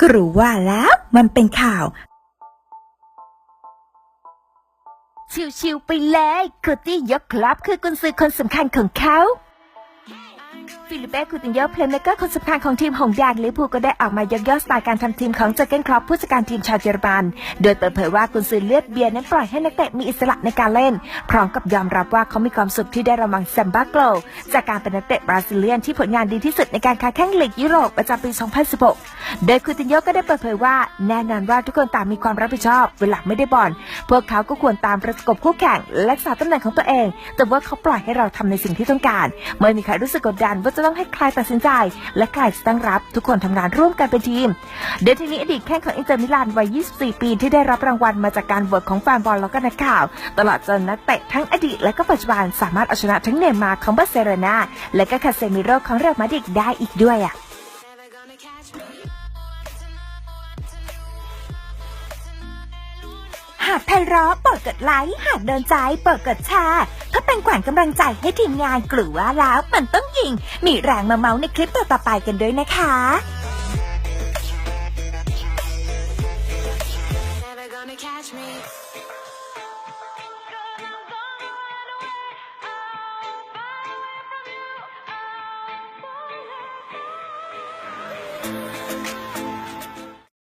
กรู้ว่าแล้วมันเป็นข่าว ชิวๆไปเลยคูตี้ยกครับคือกุนซือคนสำคัญของเขาฟิลิปเป้คูตินโยเพลย์เมเกอร์คนสำคัญของทีมหงแดงลิเวอร์พูลก็ได้ออกมายกย่องสไตล์การทำทีมของเจอเกนครอปผู้จัดการทีมชาวเยอรมัน โดยเปิดเผยว่ากุนซือเลือดเบียร์นั้นปล่อยให้นักเตะมีอิสระในการเล่น พร้อมกับยอมรับว่าเขามีความสุขที่ได้รางวัลแซมบ้าโกลจากการเป็นนักเตะบราซิเลียนที่ผลงานดีที่สุดในการค้าแข่งลีกยุโรปประจำปี 2016 โดยคูตินโยก็ได้เปิดเผยว่าแน่นอนว่าทุกคนต่างมีความรับผิดชอบ เวลาไม่ได้บอลพวกเขาก็ควรตามประกบคู่แข่งและรักษาตำแหน่งของตัวเอง แต่ว่าเขาปล่อยให้เราทำในสิ่งที่ต้องการ เมื่อมีใครรู้สึกกดดันว่าจะต้องให้ใครตัดสินใจ และใครจะตั้งรับ ทุกคนทำงานร่วมกันเป็นทีมเดยวทีนี้อดีตแข้งของอินเตอร์มิลานวัย 24 ปีที่ได้รับรางวัลมาจากการโหวตของแฟนบอลแล้วก็นักข่าว ตลอดจนนักเตะทั้งอดีตและก็ปัจจุบันสามารถเอาชนะทั้งเนมาร์ของบาร์เซโลนาและก็คาเซมิโรของเรอัลมาดริดได้อีกด้วยอะ หากไพเราะเปิดกดไลค์หากเดินใจเปิดกดแชร์เพื่อเป็นขวัญกำลังใจให้ทีมงานกลัวแล้วมันต้องยิง มีแรงมาเมาส์ในคลิปต่อๆไปกันด้วยนะคะ